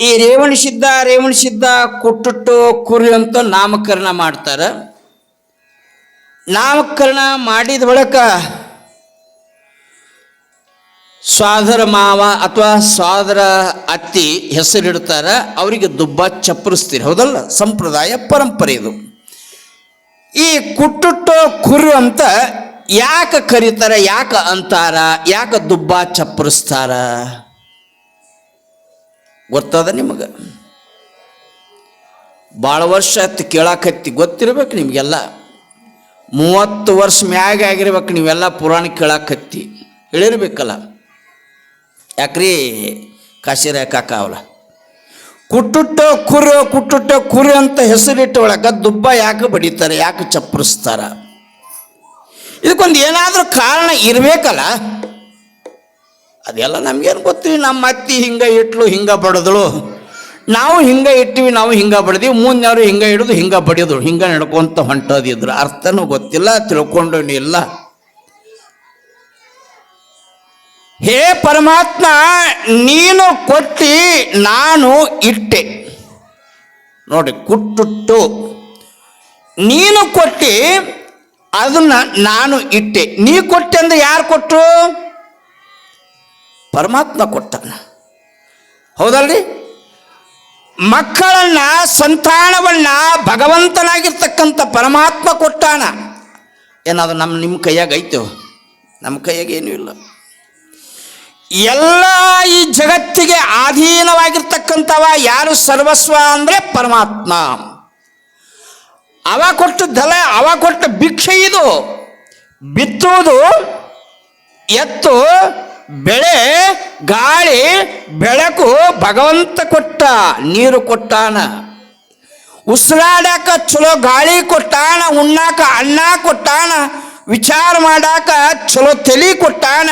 ಈ ರೇವಣಿಸಿದ್ದ ರೇವಣಿಸಿದ್ದ ಕೊಟ್ಟುಟ್ಟು ಕುರಿ ಅಂತ ನಾಮಕರಣ ಮಾಡ್ತಾರೆ. ನಾಮಕರಣ ಮಾಡಿದ ಬಳಿಕ ಸ್ವಾದರ ಮಾವ ಅಥವಾ ಸ್ವಾದರ ಅತ್ತಿ ಹೆಸರಿಡ್ತಾರೆ. ಅವರಿಗೆ ದುಬ್ಬ ಚಪ್ಪರಿಸ್ತೀರಿ. ಹೌದಲ್ಲ? ಸಂಪ್ರದಾಯ ಪರಂಪರೆ ಇದು. ಈ ಕುಟ್ಟುಟ್ಟು ಕುರು ಅಂತ ಯಾಕೆ ಕರೀತಾರೆ? ಯಾಕೆ ಅಂತಾರ? ಯಾಕೆ ದುಬ್ಬ ಚಪ್ಪರಿಸ್ತಾರ? ಗೊತ್ತದ ನಿಮಗೆ? ಭಾಳ ವರ್ಷ ಆಯ್ತು ಕೇಳಾಕತ್ತಿ ಗೊತ್ತಿರ್ಬೇಕು ನಿಮಗೆಲ್ಲ. ಮೂವತ್ತು ವರ್ಷ ಮ್ಯಾಗ ಆಗಿರ್ಬೇಕು ನೀವೆಲ್ಲ ಪುರಾಣ ಕೇಳಾಕತ್ತಿ ಹೇಳಿರ್ಬೇಕಲ್ಲ. ಯಾಕ್ರಿ? ಕಾಶಿರ ಕಾಕ ಅವಲ ಕುಟ್ಟುಟ್ಟ ಕುರು ಕುಟ್ಟುಟ್ಟ ಕುರು ಅಂತ ಹೆಸರಿಟ್ಟ ಒಳಗೆ ದುಬ್ಬ ಯಾಕೆ ಬಡಿತಾರೆ, ಯಾಕೆ ಚಪ್ಪರಿಸ್ತಾರ? ಇದಕ್ಕೊಂದು ಏನಾದರೂ ಕಾರಣ ಇರಬೇಕಲ್ಲ. ಅದೆಲ್ಲ ನಮಗೇನು ಗೊತ್ತೀವಿ? ನಮ್ಮ ಅತ್ತಿ ಹಿಂಗೆ ಇಟ್ಲು ಹಿಂಗೆ ಬಡದಳು. ನಾವು ಹಿಂಗೆ ಇಟ್ಟಿವಿ ನಾವು ಹಿಂಗೆ ಬಡ್ದೀವಿ. ಮುಂದೆಯವರು ಹಿಂಗೆ ಹಿಡಿದು ಹಿಂಗೆ ಬಡಿದ್ರು ಹಿಂಗೆ ನಡ್ಕೊಂತ ಹೊಂಟೋದಿದ್ರು. ಅರ್ಥನೂ ಗೊತ್ತಿಲ್ಲ ತಿಳ್ಕೊಂಡು ಇಲ್ಲ. ಹೇ ಪರಮಾತ್ಮ, ನೀನು ಕೊಟ್ಟಿ ನಾನು ಇಟ್ಟೆ. ನೋಡಿ, ಕುಟ್ಟುಟ್ಟು. ನೀನು ಕೊಟ್ಟಿ, ಅದನ್ನ ನಾನು ಇಟ್ಟೆ. ನೀ ಕೊಟ್ಟೆ ಅಂದ್ರೆ ಯಾರು ಕೊಟ್ಟರು ಪರಮಾತ್ಮ ಕೊಟ್ಟಾನ. ಹೌದಲ್ರಿ? ಮಕ್ಕಳನ್ನ, ಸಂತಾನವನ್ನ ಭಗವಂತನಾಗಿರ್ತಕ್ಕಂಥ ಪರಮಾತ್ಮ ಕೊಟ್ಟಾನ. ಏನಾದ್ರು ನಮ್ಮ ನಿಮ್ಮ ಕೈಯಾಗ ನಮ್ಮ ಕೈಯಾಗ ಏನೂ ಇಲ್ಲ. ಎಲ್ಲ ಈ ಜಗತ್ತಿಗೆ ಅಧೀನವಾಗಿರ್ತಕ್ಕಂಥವ ಯಾರು ಸರ್ವಸ್ವ ಅಂದರೆ ಪರಮಾತ್ಮ. ಅವ ಕೊಟ್ಟದ್ದಲ್ಲ ಅವ ಕೊಟ್ಟ ಭಿಕ್ಷೆ ಇದು. ಬಿತ್ತುವುದು, ಎತ್ತು ಬೆಳೆ, ಗಾಳಿ, ಬೆಳಕು, ಭಗವಂತ ಕೊಟ್ಟ ನೀರು ಕೊಟ್ಟಾನ. ಉಸಿರಾಡಾಕ ಚಲೋ ಗಾಳಿ ಕೊಟ್ಟಾನ, ಉಣ್ಣಾಕ ಅನ್ನ ಕೊಟ್ಟಾನ, ವಿಚಾರ ಮಾಡಾಕ ಚಲೋ ತಲೆ ಕೊಟ್ಟಾನ,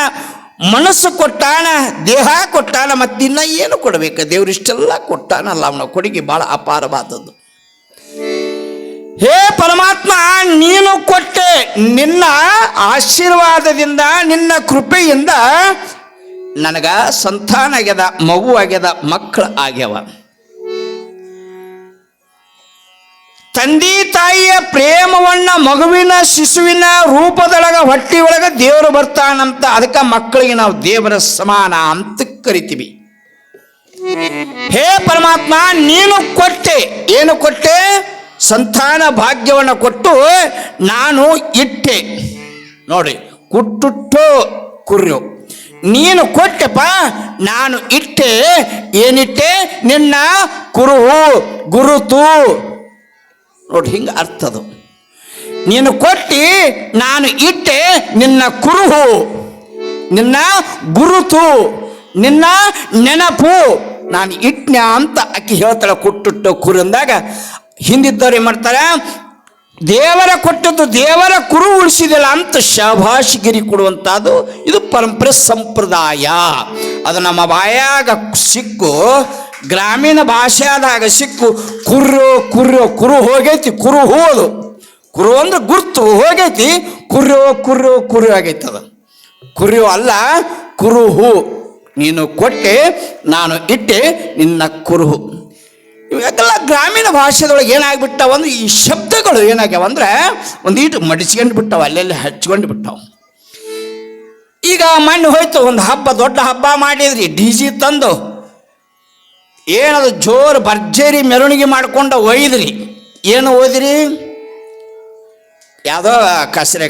ಮನಸ್ಸು ಕೊಟ್ಟಾನ, ದೇಹ ಕೊಟ್ಟಾನ, ಮತ್ತಿನ್ನ ಏನು ಕೊಡಬೇಕು? ದೇವ್ರಿಷ್ಟೆಲ್ಲ ಕೊಟ್ಟಾನಲ್ಲ ಅವನ ಕೊಡುಗೆ, ಭಾಳ ಅಪಾರವಾದದ್ದು. ಹೇ ಪರಮಾತ್ಮ, ನೀನು ಕೊಟ್ಟೆ ನಿನ್ನ ಆಶೀರ್ವಾದದಿಂದ, ನಿನ್ನ ಕೃಪೆಯಿಂದ ನನಗ ಸಂತಾನ ಆಗ್ಯದ, ಮಗು ಆಗ್ಯದ ಮಕ್ಕಳು ಆಗ್ಯವ. ತಂದೆ ತಾಯಿಯ ಪ್ರೇಮವನ್ನ, ಮಗುವಿನ ಶಿಶುವಿನ ರೂಪದೊಳಗ ಹೊಟ್ಟಿ ಒಳಗ ದೇವರು ಬರ್ತಾನಂತ, ಅದಕ್ಕೆ ಮಕ್ಕಳಿಗೆ ನಾವು ದೇವರ ಸಮಾನ ಅಂತ ಕರಿತೀವಿ. ಹೇ ಪರಮಾತ್ಮ, ನೀನು ಕೊಟ್ಟೆ, ಏನು ಕೊಟ್ಟೆ? ಸಂತಾನ ಭಾಗ್ಯವನ್ನು ಕೊಟ್ಟು ನಾನು ಇಟ್ಟೆ. ನೋಡಿ, ಕುಟ್ಟುಟ್ಟು ಕುರ್ಯು ನೀನು ಕೊಟ್ಟೆಪ್ಪ, ನಾನು ಇಟ್ಟೆ, ಏನಿಟ್ಟೆ? ನಿನ್ನ ಕುರುಹು, ಗುರುತು. ನೋಡಿ, ಹಿಂಗೆ ಅರ್ಥ ಅದು. ನೀನು ಕೊಟ್ಟಿ, ನಾನು ಇಟ್ಟೆ, ನಿನ್ನ ಕುರುಹು, ನಿನ್ನ ಗುರುತು, ನಿನ್ನ ನೆನಪು. ನಾನು ಇಟ್ನ ಅಂತ ಅಕ್ಕಿ ಹೇಳ್ತಾಳೆ, ಕುಟ್ಟುಟ್ಟು ಕುರು ಅಂದಾಗ ಹಿಂದಿದ್ದವ್ರು ಏನು ಮಾಡ್ತಾರೆ? ದೇವರ ಕೊಟ್ಟದ್ದು ದೇವರ ಕುರು ಉಳಿಸಿದಿಲ್ಲ ಅಂತ ಶಭಾಷಿಗಿರಿ ಕೊಡುವಂಥದ್ದು ಇದು ಪರಂಪರೆ ಸಂಪ್ರದಾಯ. ಅದು ನಮ್ಮ ಬಾಯಾಗ ಸಿಕ್ಕು, ಗ್ರಾಮೀಣ ಭಾಷೆಯಾದಾಗ ಸಿಕ್ಕು, ಕುರ್ರು ಕುರ್ರು, ಕುರು ಹೋಗೈತಿ, ಕುರು ಹೋದು ಕುರು ಅಂದ್ರೆ ಗುರ್ತು ಹೋಗೈತಿ, ಕುರ್ರು ಕುರ್ರು ಕುರು ಆಗೈತಿ ಅದು. ಕುರು ಅಲ್ಲ ಕುರುಹು ನೀನು ಕೊಟ್ಟೆ, ನಾನು ಇಟ್ಟೆ, ನಿನ್ನ ಕುರುಹು ಇವೆಲ್ಲ ಗ್ರಾಮೀಣ ಭಾಷೆದೊಳಗೆ ಏನಾಗ್ಬಿಟ್ಟಾವ ಅಂದ್ರೆ ಈ ಶಬ್ದಗಳು ಏನಾಗ್ಯಾವ ಅಂದ್ರೆ ಒಂದೀಟು ಮಡಿಸ್ಕೊಂಡು ಬಿಟ್ಟಾವ, ಅಲ್ಲೆಲ್ಲ ಹಚ್ಕೊಂಡು ಬಿಟ್ಟಾವ. ಈಗ ಮಣ್ಣು ಹೋಯ್ತು, ಒಂದು ಹಬ್ಬ, ದೊಡ್ಡ ಹಬ್ಬ ಮಾಡಿದ್ರಿ, ಡಿ ಜಿ ತಂದು ಏನದು ಜೋರು ಭರ್ಜರಿ ಮೆರವಣಿಗೆ ಮಾಡ್ಕೊಂಡು ಒಯ್ದ್ರಿ. ಏನು ಓದಿರಿ? ಯಾವುದೋ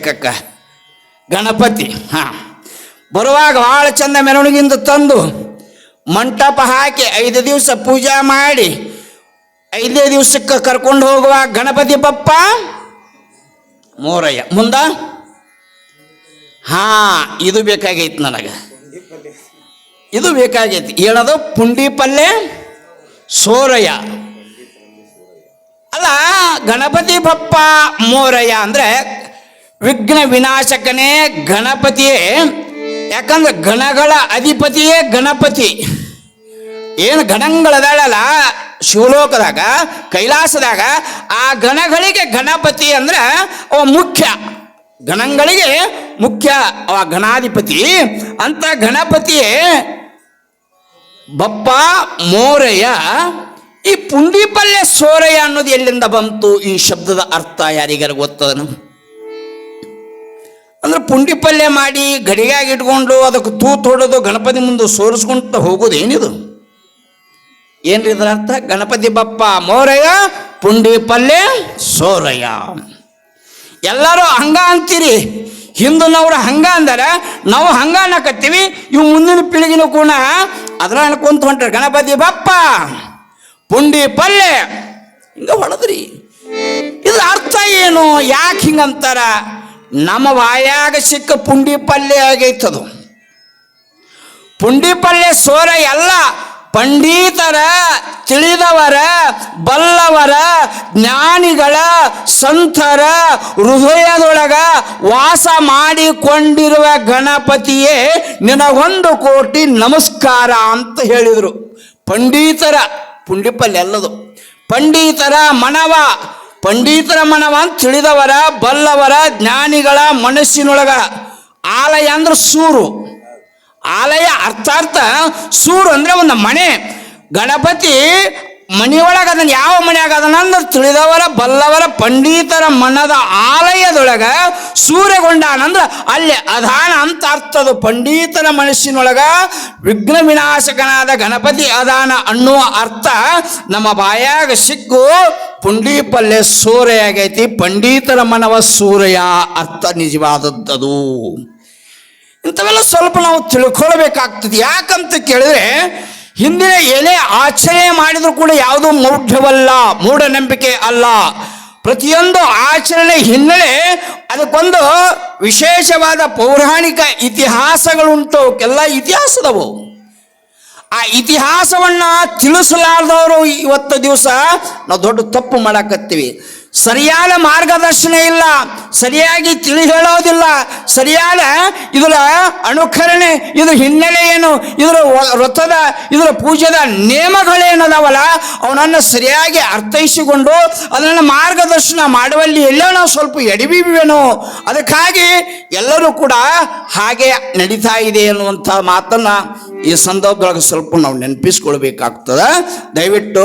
ಕಕ್ಕ ಗಣಪತಿ, ಹಾಂ. ಬರುವಾಗ ಭಾಳ ಚಂದ ಮೆರವಣಿಗೆಯಿಂದ ತಂದು ಮಂಟಪ ಹಾಕಿ ಐದು ದಿವಸ ಪೂಜೆ ಮಾಡಿ ಐದೇ ದಿವಸಕ್ಕೆ ಕರ್ಕೊಂಡು ಹೋಗುವ ಗಣಪತಿ ಬಪ್ಪ? ಮೋರಯ್ಯ. ಮುಂದ? ಹಾ, ಇದು ಬೇಕಾಗೈತಿ ನನಗೆ. ಇದು ಬೇಕಾಗೈತಿ. ಹೇಳೋದು ಪುಂಡಿ ಪಲ್ಯ ಸೋರಯ್ಯ. ಅಲ್ಲ, ಗಣಪತಿ ಬಪ್ಪ ಮೋರಯ್ಯ ಅಂದ್ರೆ ವಿಘ್ನ ವಿನಾಶಕನೇ ಗಣಪತಿಯೇ. ಯಾಕಂದ್ರೆ ಗಣಗಳ ಅಧಿಪತಿಯೇ ಗಣಪತಿ. ಏನು ಗಣಗಳದಾಳಲ್ಲ? ಶಿವಲೋಕದಾಗ, ಕೈಲಾಸದಾಗ, ಆ ಗಣಗಳಿಗೆ ಗಣಪತಿ ಅಂದ್ರೆ ಅವ ಮುಖ್ಯ. ಗಣಗಳಿಗೆ ಮುಖ್ಯ ಅವ ಗಣಾಧಿಪತಿ. ಅಂತ ಗಣಪತಿಯೇ ಬಪ್ಪ ಮೋರೆಯ ಈ ಪುಂಡಿ ಪಲ್ಯ ಸೋರೆಯ ಅನ್ನೋದು ಎಲ್ಲಿಂದ ಬಂತು? ಈ ಶಬ್ದದ ಅರ್ಥ ಯಾರಿಗಾರ ಗೊತ್ತದನು? ಅಂದ್ರೆ ಪುಂಡಿ ಪಲ್ಯ ಮಾಡಿ ಗಡಿಯಾಗಿ ಇಟ್ಕೊಂಡು ಅದಕ್ಕೆ ತೂತು ಹೊಡೆದು ಗಣಪತಿ ಮುಂದೆ ಸೋರಿಸ್ಕೊಂತ ಹೋಗೋದು ಏನಿದು ಏನ್ರಿ ಇದರ ಅರ್ಥ? ಗಣಪತಿ ಬಪ್ಪ ಮೋರಯ್ಯ, ಪುಂಡಿ ಪಲ್ಯ, ಸೋರಯ್ಯ. ಎಲ್ಲರೂ ಹಂಗ ಅಂತೀರಿ. ಹಿಂದಿನವ್ರು ಹಂಗ ಅಂದಾರ. ನಾವು ಹಂಗ ಅನ್ನಕತ್ತೀವಿ. ಇವು ಮುಂದಿನ ಪೀಳಿಗೆನು ಕೂಡ ಅದ್ರ ಅನ್ಕೊಂತ ಹೊಂಟ್ರಿ ಗಣಪತಿ ಬಪ್ಪ, ಪುಂಡಿ ಪಲ್ಯ. ಹಿಂಗ ಹೊಡೆದ್ರಿ. ಇದ್ರ ಅರ್ಥ ಏನು? ಯಾಕೆ ಹಿಂಗಂತಾರ ನಮ್ಮ ವಾಯಾಗ ಸಿಕ್ಕ ಪುಂಡಿ ಪಲ್ಯ ಆಗೈತದು. ಪುಂಡಿ ಪಲ್ಯ ಸೋರ ಎಲ್ಲ ಪಂಡಿತರ, ತಿಳಿದವರ, ಬಲ್ಲವರ, ಜ್ಞಾನಿಗಳ, ಸಂತರ ಹೃದಯದೊಳಗ ವಾಸ ಮಾಡಿಕೊಂಡಿರುವ ಗಣಪತಿಯೇ ನಿನಗೊಂದು ಕೋಟಿ ನಮಸ್ಕಾರ ಅಂತ ಹೇಳಿದರು. ಪಂಡಿತರ ಪುಂಡಿಪಲ್ಲೆಲ್ಲದು ಪಂಡಿತರ ಮನವ ಪಂಡಿತರ ಮನವ ಅಂತ ತಿಳಿದವರ, ಬಲ್ಲವರ, ಜ್ಞಾನಿಗಳ ಮನಸ್ಸಿನೊಳಗ. ಆಲಯ ಅಂದ್ರೆ ಸೂರು. ಆಲಯ ಅರ್ಥಾರ್ಥ ಸೂರು ಅಂದ್ರೆ ಒಂದು ಮನೆ. ಗಣಪತಿ ಮನೆಯೊಳಗ ಅದನ್ನ ಯಾವ ಮನೆಯಾಗ ಅಂದ್ರೆ ತಿಳಿದವರ ಬಲ್ಲವರ ಪಂಡಿತರ ಮನದ ಆಲಯದೊಳಗೆ ಸೂರ್ಯಗೊಂಡಾನಂದ್ರೆ ಅಲ್ಲಿ ಅಧಾನ ಅಂತ ಅರ್ಥದು ಪಂಡಿತರ ಮನಸ್ಸಿನೊಳಗ ವಿಘ್ನ ವಿನಾಶಕನಾದ ಗಣಪತಿ ಅದಾನ ಅನ್ನುವ ಅರ್ಥ ನಮ್ಮ ಬಾಯಾಗ ಸಿಕ್ಕು ಪುಂಡಿ ಪಲ್ಯ ಸೂರ್ಯ ಆಗೈತಿ ಪಂಡಿತರ ಮನವ ಸೂರ್ಯ ಅರ್ಥ ನಿಜವಾದದ್ದದು. ಇಂಥವೆಲ್ಲ ಸ್ವಲ್ಪ ನಾವು ತಿಳ್ಕೊಳ್ಬೇಕಾಗ್ತದೆ. ಯಾಕಂತ ಕೇಳಿದ್ರೆ ಹಿಂದಿನ ಎಲೆ ಆಚರಣೆ ಮಾಡಿದ್ರು ಕೂಡ ಯಾವುದೂ ಮೌಢ್ಯವಲ್ಲ ಮೂಢನಂಬಿಕೆ ಅಲ್ಲ. ಪ್ರತಿಯೊಂದು ಆಚರಣೆ ಹಿನ್ನೆಲೆ ಅದಕ್ಕೊಂದು ವಿಶೇಷವಾದ ಪೌರಾಣಿಕ ಇತಿಹಾಸಗಳುಂಟು. ಎಲ್ಲ ಇತಿಹಾಸದವು. ಆ ಇತಿಹಾಸವನ್ನ ತಿಳಿಸಲಾರ್ದವರು ಇವತ್ತು ದಿವಸ ನಾವು ದೊಡ್ಡ ತಪ್ಪು ಮಾಡಕತ್ತೀವಿ. ಸರಿಯಾದ ಮಾರ್ಗದರ್ಶನ ಇಲ್ಲ, ಸರಿಯಾಗಿ ತಿಳಿ ಹೇಳೋದಿಲ್ಲ, ಸರಿಯಾದ ಇದರ ಅನುಕರಣೆ, ಇದ್ರ ಹಿನ್ನೆಲೆ ಏನು, ಇದರ ವ್ರತದ, ಇದರ ಪೂಜೆದ ನಿಯಮಗಳೇನದವಲ್ಲ, ಅವನನ್ನು ಸರಿಯಾಗಿ ಅರ್ಥೈಸಿಕೊಂಡು ಅದನ್ನು ಮಾರ್ಗದರ್ಶನ ಮಾಡುವಲ್ಲಿ ಎಲ್ಲೋ ನಾವು ಸ್ವಲ್ಪ ಎಡವಿವೇನೋ ಅದಕ್ಕಾಗಿ ಎಲ್ಲರೂ ಕೂಡ ಹಾಗೆ ನಡೀತಾ ಇದೆ ಅನ್ನುವಂಥ ಮಾತನ್ನು ಈ ಸಂದರ್ಭದೊಳಗೆ ಸ್ವಲ್ಪ ನಾವು ನೆನಪಿಸ್ಕೊಳ್ಬೇಕಾಗ್ತದೆ. ದಯವಿಟ್ಟು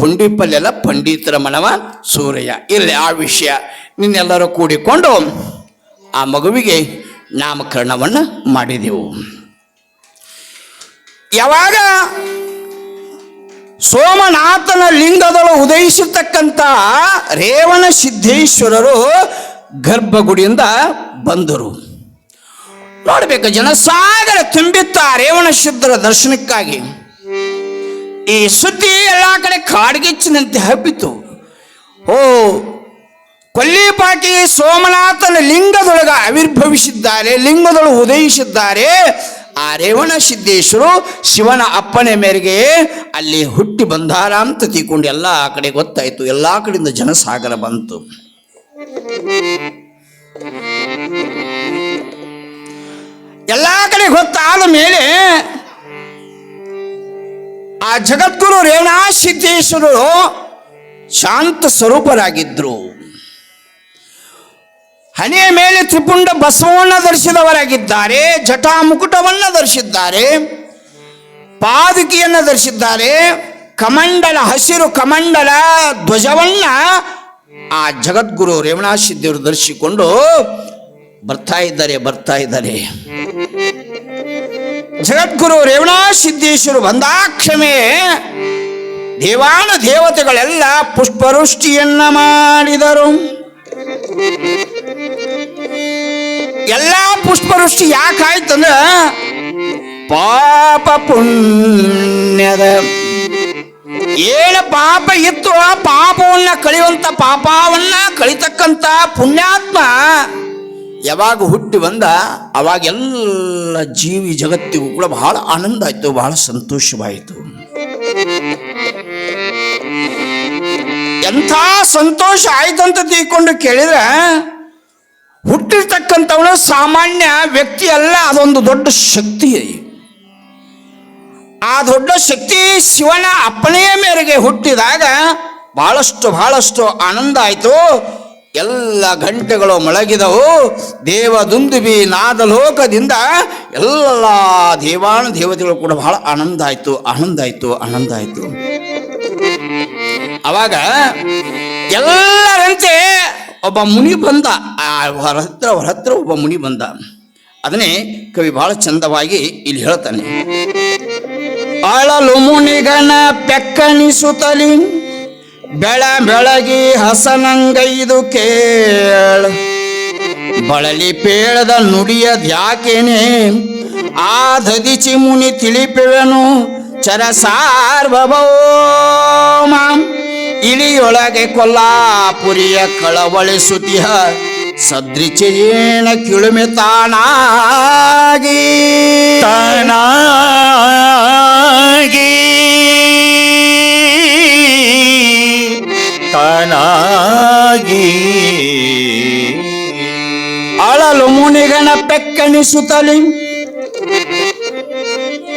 ಪುಂಡಿಪಲ್ಲೆಲ್ಲ ಪಂಡಿತರ ಮನವ ಸೂರ್ಯ ಇಲ್ಲಿ ಆ ವಿಷಯ. ನಿನ್ನೆಲ್ಲರೂ ಕೂಡಿಕೊಂಡು ಆ ಮಗುವಿಗೆ ನಾಮಕರಣವನ್ನು ಮಾಡಿದೆವು. ಯಾವಾಗ ಸೋಮನಾಥನ ಲಿಂಗದಳು ಉದಯಿಸಿರ್ತಕ್ಕಂಥ ರೇವಣ ಸಿದ್ದೇಶ್ವರರು ಗರ್ಭಗುಡಿಯಿಂದ ಬಂದರು. ನೋಡಬೇಕು, ಜನಸಾಗರ ತುಂಬಿತ್ತ ರೇವಣ ಸಿದ್ಧರ ದರ್ಶನಕ್ಕಾಗಿ. ಈ ಸುದ್ದಿ ಎಲ್ಲ ಕಡೆ ಕಾಡ್ಗಿಚ್ಚಿನಂತೆ ಹಬ್ಬಿತು. ಓ, ಕೊಲ್ಲಿಪಾಟಿ ಸೋಮನಾಥನ ಲಿಂಗದೊಳಗ ಆವಿರ್ಭವಿಸಿದ್ದಾರೆ, ಲಿಂಗದೊಳಗೆ ಉದಯಿಸಿದ್ದಾರೆ. ಆ ರೇವಣ ಸಿದ್ದೇಶ್ವರು ಶಿವನ ಅಪ್ಪನೆ ಮೇರೆಗೆ ಅಲ್ಲಿ ಹುಟ್ಟಿ ಬಂದಾರ ಅಂತ ತಿಳ್ಕೊಂಡು ಎಲ್ಲ ಕಡೆ ಗೊತ್ತಾಯಿತು. ಎಲ್ಲ ಕಡೆಯಿಂದ ಜನಸಾಗರ ಬಂತು. ಎಲ್ಲ ಕಡೆ ಗೊತ್ತಾದ ಮೇಲೆ ಆ ಜಗದ್ಗುರು ರೇವಣಾ ಸಿದ್ದೇಶ್ವರರು ಶಾಂತ ಸ್ವರೂಪರಾಗಿದ್ದರು ಹಣೆಯ ಮೇಲೆ ತ್ರಿಪುಂಡ ಬಸವವನ್ನು ಧರಿಸಿದವರಾಗಿದ್ದಾರೆ ಜಟಾ ಮುಕುಟವನ್ನು ಧರಿಸಿದ್ದಾರೆ, ಪಾದುಕಿಯನ್ನು ಧರಿಸಿದ್ದಾರೆ, ಕಮಂಡಲ, ಹಸಿರು ಕಮಂಡಲ ಧ್ವಜವನ್ನ ಆ ಜಗದ್ಗುರು ರೇವಣಾ ಸಿದ್ದೇವರು ಧರಿಸಿಕೊಂಡು ಬರ್ತಾ ಇದ್ದಾರೆ ಬರ್ತಾ ಇದ್ದಾರೆ. ಜಗದ್ಗುರು ರೇವಣಾ ಸಿದ್ದೇಶ್ವರು ಬಂದಾಕ್ಷಮೇ ದೇವಾನ ದೇವತೆಗಳೆಲ್ಲ ಪುಷ್ಪವೃಷ್ಟಿಯನ್ನ ಮಾಡಿದರು. ಎಲ್ಲ ಪುಷ್ಪವೃಷ್ಟಿ ಯಾಕಾಯ್ತಂದ್ರ ಪಾಪ ಪುಣ್ಯದ. ಏನ ಪಾಪ ಇತ್ತು ಆ ಪಾಪವನ್ನ ಕಳೆಯುವಂತ ಪಾಪವನ್ನ ಕಳಿತಕ್ಕಂತ ಪುಣ್ಯಾತ್ಮ ಯಾವಾಗ ಹುಟ್ಟಿ ಬಂದ ಅವಾಗೆಲ್ಲ ಜೀವಿ ಜಗತ್ತಿಗೂ ಕೂಡ ಬಹಳ ಆನಂದ ಆಯ್ತು, ಬಹಳ ಸಂತೋಷವಾಯಿತು. ಎಂಥ ಸಂತೋಷ ಆಯ್ತಂತ ತಿಳ್ಕೊಂಡು ಕೇಳಿದ್ರೆ ಹುಟ್ಟಿರ್ತಕ್ಕಂಥವನು ಸಾಮಾನ್ಯ ವ್ಯಕ್ತಿ ಅಲ್ಲ, ಅದೊಂದು ದೊಡ್ಡ ಶಕ್ತಿ ಆ ದೊಡ್ಡ ಶಕ್ತಿ ಶಿವನ ಅಪ್ಪಣೆಯ ಮೇರೆಗೆ ಹುಟ್ಟಿದಾಗ ಬಹಳಷ್ಟು ಬಹಳಷ್ಟು ಆನಂದ ಆಯಿತು. ಎಲ್ಲ ಗಂಟೆಗಳು ಮೊಳಗಿದವು ದೇವ ದುಂದುಬಿ ನಾದಲೋಕದಿಂದ ಎಲ್ಲ ದೇವಾನು ದೇವತೆಗಳು ಕೂಡ ಬಹಳ ಆನಂದ ಆಯಿತು ಆನಂದ ಆಯಿತು, ಆನಂದ ಆಯ್ತು. ಅವಾಗ ಎಲ್ಲರಂತೆ ಒಬ್ಬ ಮುನಿ ಬಂದ. ಆ ಹೊರ ಹತ್ರ ಒಬ್ಬ ಮುನಿ ಬಂದ. ಅದನ್ನೇ ಕವಿ ಬಹಳ ಚಂದವಾಗಿ ಇಲ್ಲಿ ಹೇಳ್ತಾನೆ. ಅಳಲು ಮುನಿಗನ ಪೆಕ್ಕನಿಸುತ್ತಲಿ ಬೆಳ ಬೆಳಗಿ ಹಸನಂಗೈದು ಕೇಳ. ಬಳಲಿ ಪೇಳದ ನುಡಿಯದ್ಯಾಕೇನೆ ಆ ದದಿಚಿ ಮುನಿ ತಿಳಿಪೆವನು ಚರ ಸಾರ್ವಭೌಮ ಇಳಿಯೊಳಗೆ ಕೊಲ್ಲಾಪುರಿಯ ಕಳವಳಿಸುತಿಹ ಸದೃಚೇನ ಕಿಳುಮೆ ತಾನಾಗಿ. ತಾನಾಗಿ. ತಾನಾಗಿ. ಅಳಲು ಮುನಿಗನ ಪೆಕ್ಕಣಿಸುತ್ತಲಿ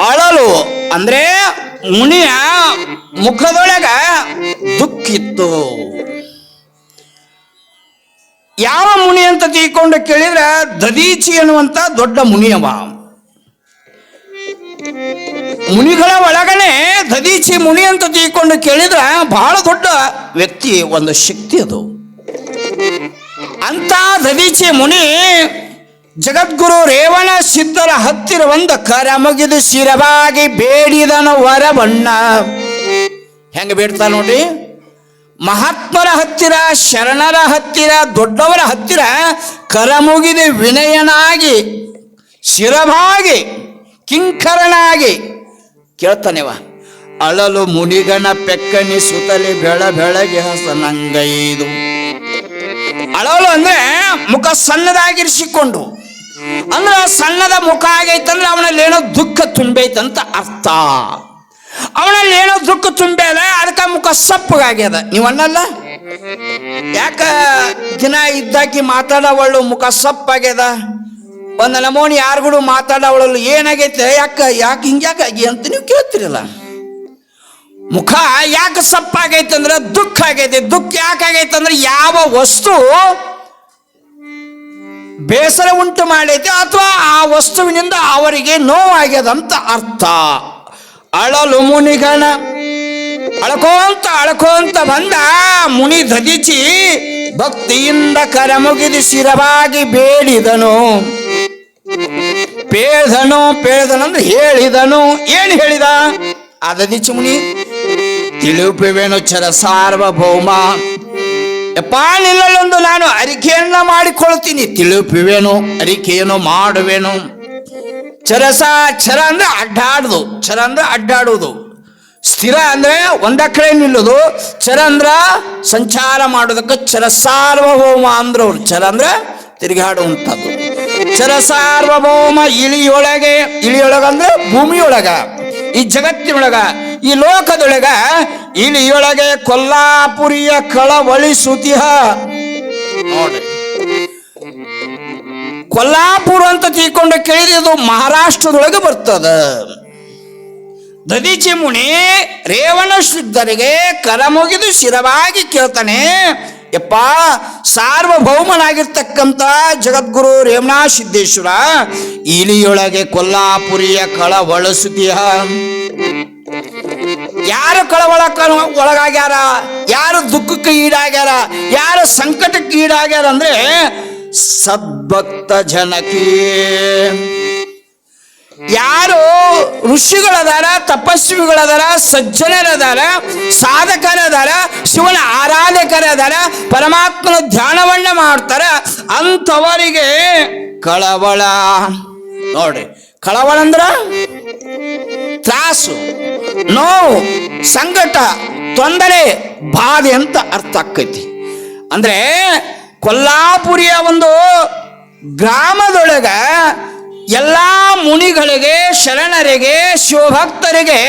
ಅಳಲು ಅಂದ್ರೆ ಮುನಿಯ ಮುಖದೊಳಗ ದುಃಖಿತ್ತು. ಯಾವ ಮುನಿ ಅಂತ ತಿಳ್ಕೊಂಡು ಕೇಳಿದ್ರೆ ದದೀಚಿ ಅನ್ನುವಂತ ದೊಡ್ಡ ಮುನಿಯವ. ಮುನಿಗಳ ಒಳಗನೆ ದದೀಚಿ ಮುನಿ ಅಂತ ತಿಳ್ಕೊಂಡು ಕೇಳಿದ್ರೆ ಬಹಳ ದೊಡ್ಡ ವ್ಯಕ್ತಿ, ಒಂದು ಶಕ್ತಿ ಅದು. ಅಂತ ದದೀಚಿ ಮುನಿ ಜಗದ್ಗುರು ರೇವಣ ಸಿದ್ಧರ ಹತ್ತಿರ ಒಂದ ಕರ ಮುಗಿದು ಶಿರವಾಗಿ ಬೇಡಿದನ ವರವಣ್ಣ. ಹೆಂಗ ಬೇಡ್ತಾ ನೋಡ್ರಿ? ಮಹಾತ್ಮರ ಹತ್ತಿರ, ಶರಣರ ಹತ್ತಿರ, ದೊಡ್ಡವರ ಹತ್ತಿರ ಕರ ಮುಗಿದು ವಿನಯನಾಗಿ, ಶಿರಭಾಗಿ, ಕಿಂಕರನಾಗಿ ಕೇಳ್ತಾನೆವ. ಅಳಲು ಮುನಿಗನ ಪೆಕ್ಕನಿ ಸುತಲಿ ಬೆಳ ಬೆಳಗ್ಗೆ ಹಸನಂಗೈದು ಅಳಲು ಅಂದ್ರೆ ಮುಖ ಸಣ್ಣದಾಗಿರಿಸಿಕೊಂಡು. ಅಂದ್ರೆ ಸಣ್ಣದ ಮುಖ ಆಗೈತಂದ್ರೆ ಅವನಲ್ಲಿ ಏನೋ ದುಃಖ ತುಂಬೈತಂತ ಅರ್ಥ. ಅವನಲ್ಲಿ ಏನೋ ದುಃಖ ತುಂಬ್ಯಾದ ಅದಕ್ಕೆ ಮುಖ ಸಪ್ಪಗಾಗ್ಯದ ನೀವು ಅನ್ನಲ್ಲ? ಯಾಕ ದಿನ ಇದ್ದಾಕಿ ಮಾತಾಡವಳು ಮುಖ ಸಪ್ಪಾಗ್ಯದ? ಒಂದು ನಮೋನಿ ಯಾರಿಗೂ ಮಾತಾಡವಳಲ್ಲ ಏನಾಗೈತೆ? ಯಾಕ, ಯಾಕೆ ಹಿಂಗ್ಯಾಕಾಗಿ ಅಂತ ನೀವು ಕೇಳ್ತಿರಲ್ಲ. ಮುಖ ಯಾಕೆ ಸಪ್ಪಾಗೈತೆ ಅಂದ್ರೆ ದುಃಖ ಆಗೈತೆ. ದುಃಖ ಯಾಕಾಗೈತೆ ಅಂದ್ರೆ ಯಾವ ವಸ್ತು ಬೇಸರ ಉಂಟು ಮಾಡೈತೆ ಅಥವಾ ಆ ವಸ್ತುವಿನಿಂದ ಅವರಿಗೆ ನೋವಾಗ್ಯದಂತ ಅರ್ಥ. ಅಳಲು ಮುನಿಗಣ. ಅಳಕೋಂತ ಅಳಕೋಂತ ಬಂದ ಮುನಿ ಧದಿಚಿ ಭಕ್ತಿಯಿಂದ ಕರ ಮುಗಿದು ಶಿರವಾಗಿ ಬೇಡಿದನು. ಪೇಳ್ದನು ಪೇಳ್ದನು ಹೇಳಿದನು. ಏನು ಹೇಳಿದ? ಅದದಿಚಿ ದದಿಚಿ ಮುನಿ ತಿಳಿಪುವೇನು ಚರ ಸಾರ್ವಭೌಮ? ಯಪ್ಪ ನಿಲ್ಲಲ್ಲೊಂದು ನಾನು ಅರಿಕೆಯನ್ನ ಮಾಡಿಕೊಳ್ತೀನಿ ತಿಳುಪುವೆನು ಅರಿಕೆಯನ್ನು ಮಾಡುವೆನು? ಚರಸ, ಚರ ಅಂದ್ರೆ ಅಡ್ಡಾಡುದು. ಚರ ಅಂದ್ರೆ ಅಡ್ಡಾಡುವುದು ಸ್ಥಿರ ಅಂದ್ರೆ ಒಂದ ಕಡೆ ನಿಲ್ಲೋದು. ಚರ ಅಂದ್ರ ಸಂಚಾರ ಮಾಡೋದಕ್ಕೆ ಚರ ಸಾರ್ವಭೌಮ ಅಂದ್ರ ಅವ್ರು. ಚರ ಅಂದ್ರೆ ತಿರುಗಾಡುವಂಥದ್ದು. ಚರ ಸಾರ್ವಭೌಮ ಇಳಿಯೊಳಗೆ ಇಳಿಯೊಳಗಂದ್ರೆ ಭೂಮಿಯೊಳಗ, ಈ ಜಗತ್ತಿನೊಳಗ, ಈ ಲೋಕದೊಳಗ ಇಳಿಯೊಳಗೆ ಕೊಲ್ಲಾಪುರಿಯ ಕಳವಳಿಸುತಿಹ ನೋಡ್ರಿ ಕೊಲ್ಲಾಪುರ ಅಂತ ತಿಳ್ಕೊಂಡು ಕೇಳಿದ್ರೆ ಇದು ಮಹಾರಾಷ್ಟ್ರದೊಳಗೆ ಬರ್ತದ. ದದೀಚಿ ಮುನಿ ರೇವಣ ಸಿದ್ಧರಿಗೆ ಕರ ಮುಗಿದು ಶಿರವಾಗಿ ಕೇಳ್ತಾನೆ, ಯಪ್ಪ, ಸಾರ್ವಭೌಮನಾಗಿರ್ತಕ್ಕಂಥ ಜಗದ್ಗುರು ರೇವಣ ಸಿದ್ದೇಶ್ವರ, ಇಲಿಯೊಳಗೆ ಕೊಲ್ಲಾಪುರಿಯ ಕಳವಳಿಸುತ್ತೀಯ ಯಾರು ಕಳವಳ ಒಳಗಾಗ್ಯಾರ? ಯಾರು ದುಃಖಕ್ಕೆ ಈಡಾಗ್ಯಾರ? ಯಾರು ಸಂಕಟಕ್ಕೆ ಈಡಾಗ್ಯಾರ ಅಂದ್ರೆ ಸದ್ಭಕ್ತ ಜನಕೀ. ಯಾರು ಋಷಿಗಳದಾರ, ತಪಸ್ವಿಗಳದಾರ, ಸಜ್ಜನರದಾರ ಸಾಧಕರದಾರ ಶಿವನ ಆರಾಧಕರದಾರ ಪರಮಾತ್ಮನ ಧ್ಯಾನವನ್ನ ಮಾಡ್ತಾರ, ಅಂಥವರಿಗೆ ಕಳವಳ. ನೋಡ್ರಿ ಕಳವಳ ಅಂದ್ರ ತ್ರಾಸು, ನೋವು, ಸಂಕಟ, ತೊಂದರೆ, ಬಾಧೆ ಅಂತ ಅರ್ಥ ಆಕೈತಿ ಅಂದ್ರೆ ಕೊಲ್ಲಾಪುರಿಯ ಒಂದು ಗ್ರಾಮದೊಳಗ ಎಲ್ಲ ಮುನಿಗಳಿಗೆ, ಶರಣರಿಗೆ, ಶಿವಭಕ್ತರಿಗೆ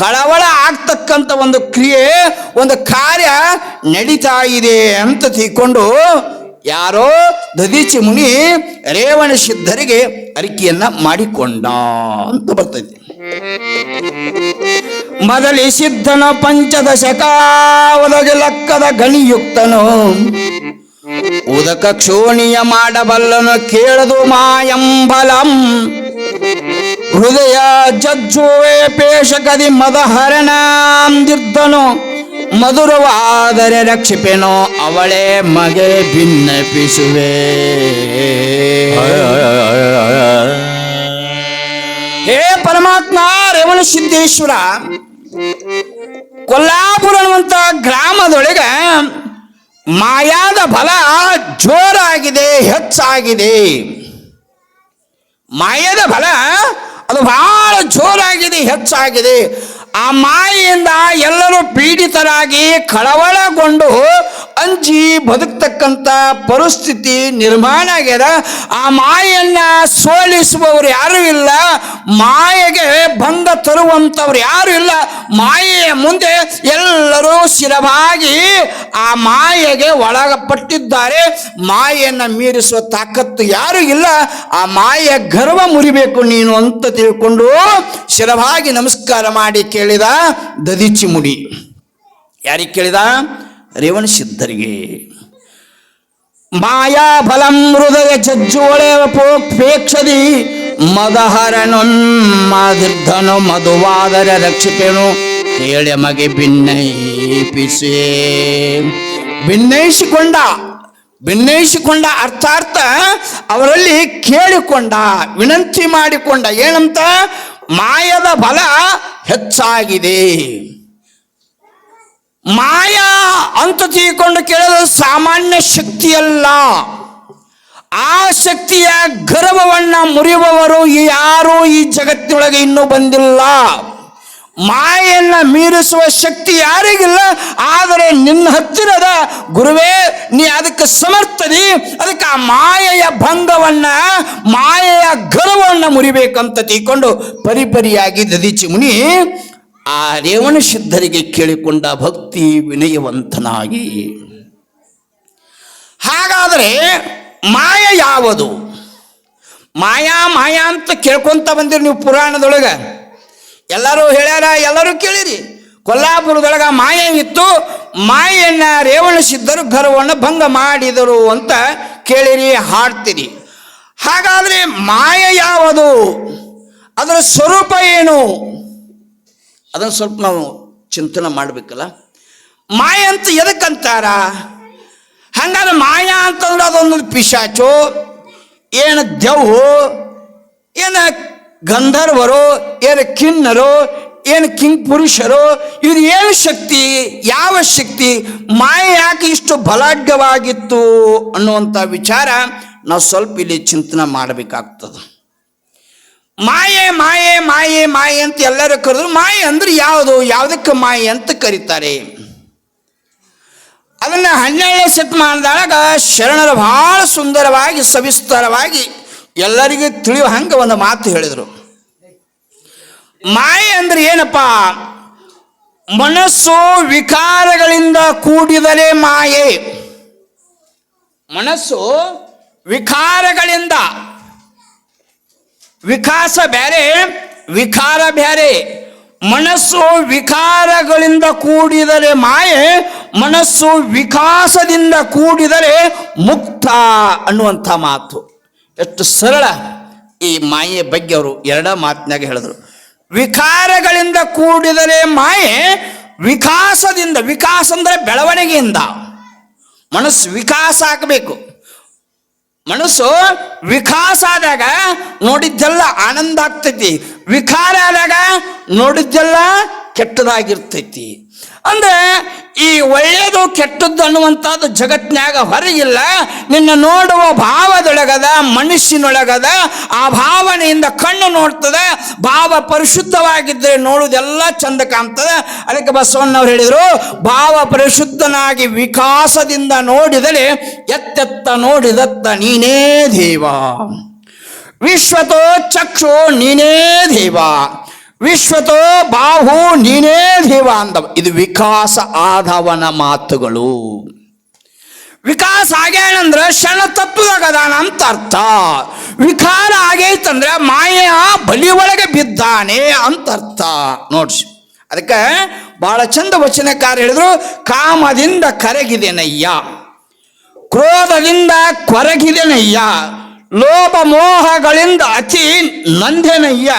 ಕಳವಳ ಆಗ್ತಕ್ಕಂಥ ಒಂದು ಕ್ರಿಯೆ, ಒಂದು ಕಾರ್ಯ ನಡೀತಾ ಇದೆ ಅಂತ ತಿಳ್ಕೊಂಡು ಯಾರೋ ದದೀಚಿ ಮುನಿ ರೇವಣ ಸಿದ್ಧರಿಗೆ ಅರಿಕೆಯನ್ನ ಮಾಡಿಕೊಂಡ ಅಂತ ಬರ್ತೈತಿ. ಮೊದಲಿ ಸಿದ್ಧನ ಪಂಚದಶಕ, ಒದಗಿ ಲಕ್ಕದ ಗಣಿಯುಕ್ತನು. ಉದಕ ಕ್ಷೋಣಿಯ ಮಾಡಬಲ್ಲನು ಕೇಳದು ಮಾಯಂಬಲಂ. ಹೃದಯ ಜಜ್ಜುವೆ ಪೇಶಕದಿ ಮದಹರಣಾಂದಿರ್ದನು ಮಧುರವಾದರೆ ರಕ್ಷಿಪೆನೋ ಅವಳೇ ಮಗೆ ಭಿನ್ನಪಿಸುವೆ ಹೇ ಪರಮಾತ್ಮ ರೇವಣ ಸಿದ್ದೇಶ್ವರ ಕೊಲ್ಲಾಪುರ ಅನ್ನುವಂತ ಗ್ರಾಮದೊಳಗೆ ಮಾಯಾದ ಬಲ ಜೋರಾಗಿದೆ, ಹೆಚ್ಚಾಗಿದೆ. ಮಾಯದ ಬಲ, ಅದು ಬಹಳ ಜೋರಾಗಿದೆ, ಹೆಚ್ಚಾಗಿದೆ. ಆ ಮಾಯೆಯಿಂದ ಎಲ್ಲರೂ ಪೀಡಿತರಾಗಿ ಕಳವಳಗೊಂಡು ಅಂಜಿ ಬದುಕ್ತಕ್ಕಂಥ ಪರಿಸ್ಥಿತಿ ನಿರ್ಮಾಣ ಆಗ್ಯದ. ಆ ಮಾಯನ್ನ ಸೋಲಿಸುವವರು ಯಾರೂ ಇಲ್ಲ. ಮಾಯೆಗೆ ಭಂಗ ತರುವಂಥವ್ರು ಯಾರು ಇಲ್ಲ. ಮಾಯೆಯ ಮುಂದೆ ಎಲ್ಲರೂ ಸ್ಥಿರವಾಗಿ ಆ ಮಾಯೆಗೆ ಒಳಗಪಟ್ಟಿದ್ದಾರೆ ಮಾಯೆಯನ್ನು ಮೀರಿಸುವ ತಾಕತ್ತು ಯಾರು ಇಲ್ಲ. ಆ ಮಾಯ ಗರ್ವ ಮುರಿಬೇಕು ನೀನು ಅಂತ ತಿಳ್ಕೊಂಡು ಶಿರವಾಗಿ ನಮಸ್ಕಾರ ಮಾಡಿ ಕೇಳಿದ ದದಿಚಿ ಮುಡಿ ಯಾರಿಗೆ ಕೇಳಿದ? ರೇವಣ ಸಿದ್ಧರಿಗೆ ಮಾಯಾ ಬಲಂ ಹೃದಯ ಚಜ್ಜುವಳೆ ಪೋಕ್ಷದಿ ಮದಹರನೊನ್ಮಾದಿರ್ಧನು ಮಧುವಾದರೆ ರಕ್ಷಿಪೆನು ಹೇಳಿ ಮಗೆ ಭಿನ್ನೈಪಿಸೇ. ಭಿನ್ನೈಸಿಕೊಂಡ ಭಿನ್ನೈಸಿಕೊಂಡ ಅರ್ಥಾರ್ಥ ಅವರಲ್ಲಿ ಕೇಳಿಕೊಂಡ, ವಿನಂತಿ ಮಾಡಿಕೊಂಡ ಏನಂತ? ಮಾಯದ ಬಲ ಹೆಚ್ಚಾಗಿದೆ. ಮಾಯಾ ಅಂತ ತಿಳ್ಕೊಂಡು ಕೇಳೋದು ಸಾಮಾನ್ಯ ಶಕ್ತಿಯಲ್ಲ. ಆ ಶಕ್ತಿಯ ಗರ್ವವನ್ನ ಮುರಿಯುವವರು ಯಾರು ಈ ಜಗತ್ತಿನೊಳಗೆ ಇನ್ನೂ ಬಂದಿಲ್ಲ. ಮಾಯೆಯನ್ನ ಮೀರಿಸುವ ಶಕ್ತಿ ಯಾರಿಗಿಲ್ಲ, ಆದರೆ ನಿನ್ನ ಹತ್ತಿರದ ಗುರುವೇ, ನೀ ಅದಕ್ಕೆ ಸಮರ್ಥದಿ ಅದಕ್ಕೆ ಆ ಮಾಯೆಯ ಭಂಗವನ್ನ, ಮಾಯೆಯ ಗರ್ವವನ್ನ ಮುರಿಬೇಕಂತ ತಿಳ್ಕೊಂಡು ಪರಿಪರಿಯಾಗಿ ದದಿಚಿ ಮುನಿ ಆ ರೇವಣ ಸಿದ್ಧರಿಗೆ ಕೇಳಿಕೊಂಡ ಭಕ್ತಿ ವಿನಯವಂತನಾಗಿ. ಹಾಗಾದರೆ ಮಾಯ ಯಾವುದು? ಮಾಯಾ ಮಾಯಾ ಅಂತ ಕೇಳ್ಕೊಂತ ಬಂದಿರಿ ನೀವು ಪುರಾಣದೊಳಗೆ. ಎಲ್ಲರೂ ಹೇಳ್ಯಾರ, ಎಲ್ಲರೂ ಕೇಳಿರಿ. ಕೊಲ್ಲಾಪುರದೊಳಗ ಮಾಯ ಇತ್ತು, ಮಾಯೆಯನ್ನ ರೇವಣ ಸಿದ್ಧರು ಗರ್ವವನ್ನು ಭಂಗ ಮಾಡಿದರು ಅಂತ ಕೇಳಿರಿ, ಹಾಡ್ತೀರಿ. ಹಾಗಾದರೆ ಮಾಯ ಯಾವುದು? ಅದರ ಸ್ವರೂಪ ಏನು? ಅದನ್ನು ಸ್ವಲ್ಪ ನಾವು ಚಿಂತನೆ ಮಾಡಬೇಕಲ್ಲ? ಮಾಯ ಅಂತ ಎದಕ್ಕಂತಾರ? ಹಂಗಾದ್ರೆ ಮಾಯ ಅಂತಂದ್ರೆ ಅದೊಂದು ಪಿಶಾಚು, ಏನು ದೆವ್ವು ಏನು ಗಂಧರ್ವರು, ಏನು ಕಿನ್ನರು ಏನು ಕಿಂಗ್ ಪುರುಷರು ಇವ್ರು ಏನು ಶಕ್ತಿ, ಯಾವ ಶಕ್ತಿ, ಮಾಯ ಯಾಕೆ ಇಷ್ಟು ಬಲಾಢ್ಯವಾಗಿತ್ತು ಅನ್ನುವಂಥ ವಿಚಾರ ನಾವು ಸ್ವಲ್ಪ ಇಲ್ಲಿ ಚಿಂತನೆ ಮಾಡಬೇಕಾಗ್ತದೆ. ಮಾಯೆ ಮಾಯೆ ಮಾಯೆ ಮಾಯೆ ಅಂತ ಎಲ್ಲರೂ ಕರೆದ್ರು. ಮಾಯೆ ಅಂದ್ರೆ ಯಾವುದು? ಯಾವುದಕ್ಕೆ ಮಾಯೆ ಅಂತ ಕರೀತಾರೆ. ಅದನ್ನು ಹನ್ನೆರಡನೇ ಶತಮಾನದಾಗ ಶರಣರು ಬಹಳ ಸುಂದರವಾಗಿ, ಸವಿಸ್ತಾರವಾಗಿ ಎಲ್ಲರಿಗೂ ತಿಳಿಯುವ ಹಂಗೆ ಒಂದು ಮಾತು ಹೇಳಿದರು. ಮಾಯೆ ಅಂದ್ರೆ ಏನಪ್ಪ? ಮನಸ್ಸು ವಿಕಾರಗಳಿಂದ ಕೂಡಿದರೆ ಮಾಯೆ. ಮನಸ್ಸು ವಿಕಾರಗಳಿಂದ ವಿಕಾಸ ಬೇರೆ ವಿಕಾರ ಬೇರೆ ಮನಸ್ಸು ವಿಕಾರಗಳಿಂದ ಕೂಡಿದರೆ ಮಾಯೆ, ಮನಸ್ಸು ವಿಕಾಸದಿಂದ ಕೂಡಿದರೆ ಮುಕ್ತ ಅನ್ನುವಂಥ ಮಾತು. ಎಷ್ಟು ಸರಳ ಈ ಮಾಯೆ ಬಗ್ಗೆ ಅವರು ಎರಡ ಮಾತಿನಾಗ ಹೇಳಿದರು. ವಿಕಾರಗಳಿಂದ ಕೂಡಿದರೆ ಮಾಯೆ, ವಿಕಾಸದಿಂದ, ವಿಕಾಸ ಅಂದ್ರೆ ಬೆಳವಣಿಗೆಯಿಂದ. ಮನಸ್ಸು ವಿಕಾಸ ಆಗಬೇಕು. ಮನಸ್ಸು ವಿಕಾಸ ಆದಾಗ ನೋಡಿದ್ದೆಲ್ಲ ಆನಂದ ಆಗ್ತೈತಿ. ವಿಕಾರ ಆದಾಗ ನೋಡಿದ್ದೆಲ್ಲ ಕೆಟ್ಟದಾಗಿರ್ತೈತಿ. ಅಂದ್ರೆ ಈ ಒಳ್ಳೆಯದು ಕೆಟ್ಟದ್ದು ಅನ್ನುವಂಥದ್ದು ಜಗತ್ನ್ಯಾಗ ಹೊರಗಿಲ್ಲ. ನಿನ್ನ ನೋಡುವ ಭಾವದೊಳಗದ ಮನುಷ್ಯನೊಳಗದ ಆ ಭಾವನೆಯಿಂದ ಕಣ್ಣು ನೋಡ್ತದೆ, ಭಾವ ಪರಿಶುದ್ಧವಾಗಿದ್ದರೆ ನೋಡುವುದೆಲ್ಲ ಚಂದ ಕಾಣ್ತದೆ. ಅದಕ್ಕೆ ಬಸವಣ್ಣವ್ರು ಹೇಳಿದರು, ಭಾವ ಪರಿಶುದ್ಧನಾಗಿ ವಿಕಾಸದಿಂದ ನೋಡಿದರೆ ಎತ್ತೆತ್ತ ನೋಡಿದತ್ತ ನೀನೇ ದೇವ. ವಿಶ್ವತೋ ಚಕ್ಷು ನೀನೇ ದೇವ. ವಿಶ್ವತೋ ಬಾಹು ನೀನೇ ದೇವ ಅಂದವ ಇದು ವಿಕಾಸ ಆದವನ ಮಾತುಗಳು. ವಿಕಾಸ ಆಗ್ಯಾನಂದ್ರೆ ಕ್ಷಣ ತಪ್ಪದಾಗದಾನ ಅಂತ ಅರ್ಥ. ವಿಕಾರ ಆಗೈತಂದ್ರೆ ಮಾಯೆಯ ಬಲಿ ಒಳಗೆ ಬಿದ್ದಾನೆ ಅಂತ ಅರ್ಥ. ನೋಡ್ಸಿ. ಅದಕ್ಕೆ ಬಹಳ ಚಂದ ವಚನಕಾರ ಹೇಳಿದ್ರು, ಕಾಮದಿಂದ ಕರಗಿದೆನಯ್ಯ, ಕ್ರೋಧದಿಂದ ಕೊರಗಿದೆನಯ್ಯ ಲೋಭ ಮೋಹಗಳಿಂದ ಅತಿ ನಂದೆನಯ್ಯ,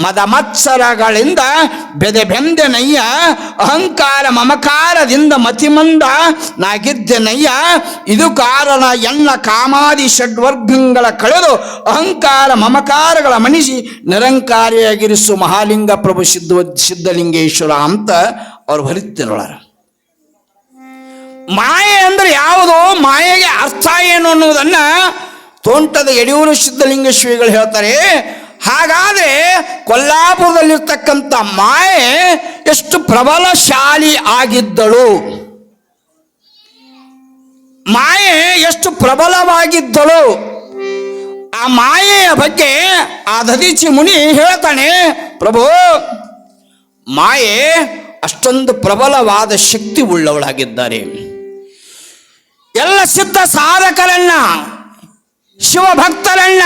ಮದಮತ್ಸರಗಳಿಂದ ಬೆದೆ ಬೆಂದೆನಯ್ಯ, ಅಹಂಕಾರ ಮಮಕಾರದಿಂದ ಮತಿಮಂದ ನಾಗಿದ್ದೆನಯ್ಯ. ಇದು ಕಾರಣ ಎನ್ನ ಕಾಮಾದಿ ಷಡ್ವರ್ಗಗಳ ಕಳೆದು ಅಹಂಕಾರ ಮಮಕಾರಗಳ ಮಣಿಸಿ ನಿರಂಕಾರಿಯಾಗಿರಿಸು ಮಹಾಲಿಂಗ ಪ್ರಭು ಸಿದ್ಧ ಸಿದ್ಧಲಿಂಗೇಶ್ವರ ಅಂತ ಅವ್ರು ಬರೀತಿರೋಳಾರ ಮಾಯೆ ಅಂದ್ರೆ ಯಾವುದು ಮಾಯೆಗೆ ಅರ್ಥ ಏನು ಅನ್ನುವುದನ್ನ ತೋಂಟದ ಯಡಿಯೂರು ಸಿದ್ಧಲಿಂಗ ಶ್ರೀಗಳು ಹೇಳ್ತಾರೆ, ಹಾಗಾದ್ರೆ ಕೊಲ್ಲಾಪುರದಲ್ಲಿರ್ತಕ್ಕಂಥ ಮಾಯೆ ಎಷ್ಟು ಪ್ರಬಲಶಾಲಿ ಆಗಿದ್ದಳು. ಮಾಯೆ ಎಷ್ಟು ಪ್ರಬಲವಾಗಿದ್ದಳು. ಆ ಮಾಯೆಯ ಬಗ್ಗೆ ಆ ದದೀಚಿ ಮುನಿ ಹೇಳ್ತಾನೆ, ಪ್ರಭು, ಮಾಯೆ ಅಷ್ಟೊಂದು ಪ್ರಬಲವಾದ ಶಕ್ತಿ ಉಳ್ಳವಳಾಗಿದ್ದಾರೆ. ಎಲ್ಲ ಸಿದ್ಧ ಸಾಧಕರನ್ನ ಶಿವಭಕ್ತರನ್ನ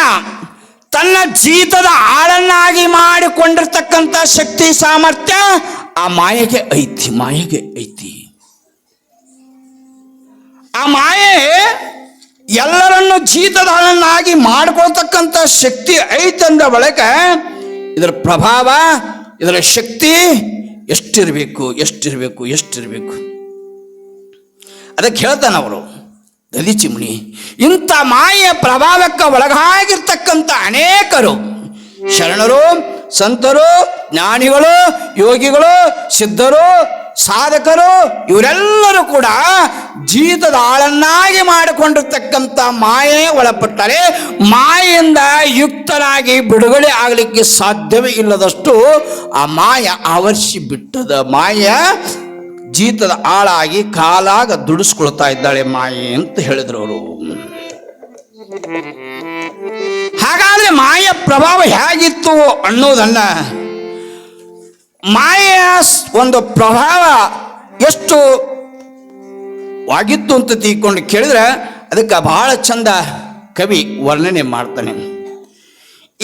ತನ್ನ ಜೀತದ ಆಳನ್ನಾಗಿ ಮಾಡಿಕೊಂಡಿರ್ತಕ್ಕಂಥ ಶಕ್ತಿ ಸಾಮರ್ಥ್ಯ ಆ ಮಾಯೆಗೆ ಐತಿ ಮಾಯೆಗೆ ಐತಿ. ಆ ಮಾಯೆ ಎಲ್ಲರನ್ನು ಜೀತದ ಆಳನ್ನಾಗಿ ಮಾಡ್ಕೊಳ್ತಕ್ಕಂಥ ಶಕ್ತಿ ಐತಂದ ಬಳಿಕ ಇದರ ಪ್ರಭಾವ, ಇದರ ಶಕ್ತಿ ಎಷ್ಟಿರಬೇಕು ಎಷ್ಟಿರಬೇಕು ಎಷ್ಟಿರಬೇಕು. ಅದಕ್ಕೆ ಹೇಳ್ತಾನೆ ಅವರು. ದಲಿಚಿಮುನಿ ಇಂಥ ಮಾಯೆಯ ಪ್ರಭಾವಕ್ಕೆ ಒಳಗಾಗಿರ್ತಕ್ಕಂಥ ಅನೇಕರು, ಶರಣರು, ಸಂತರು, ಜ್ಞಾನಿಗಳು, ಯೋಗಿಗಳು, ಸಿದ್ಧರು, ಸಾಧಕರು, ಇವರೆಲ್ಲರೂ ಕೂಡ ಜೀತದ ಆಳನ್ನಾಗಿ ಮಾಡಿಕೊಂಡಿರ್ತಕ್ಕಂಥ ಮಾಯೆ ಒಳಪಟ್ಟರೆ, ಮಾಯೆಯಿಂದ ಯುಕ್ತನಾಗಿ ಬಿಡುಗಡೆ ಆಗಲಿಕ್ಕೆ ಸಾಧ್ಯವೇ ಇಲ್ಲದಷ್ಟು ಆ ಮಾಯ ಆವರಿಸಿ ಬಿಟ್ಟದ. ಮಾಯ ಜೀತದ ಆಳಾಗಿ ಕಾಲಾಗ ದುಡಿಸ್ಕೊಳ್ತಾ ಇದ್ದಾಳೆ ಮಾಯೆ ಅಂತ ಹೇಳಿದ್ರು ಅವರು. ಹಾಗಾದ್ರೆ ಮಾಯ ಪ್ರಭಾವ ಹೇಗಿತ್ತು ಅನ್ನೋದನ್ನ ಮಾಯ ಒಂದು ಪ್ರಭಾವ ಎಷ್ಟು ವಾಗಿತ್ತು ಅಂತ ತಿಳ್ಕೊಂಡು ಕೇಳಿದ್ರೆ ಅದಕ್ಕೆ ಬಹಳ ಚಂದ ಕವಿ ವರ್ಣನೆ ಮಾಡ್ತಾನೆ.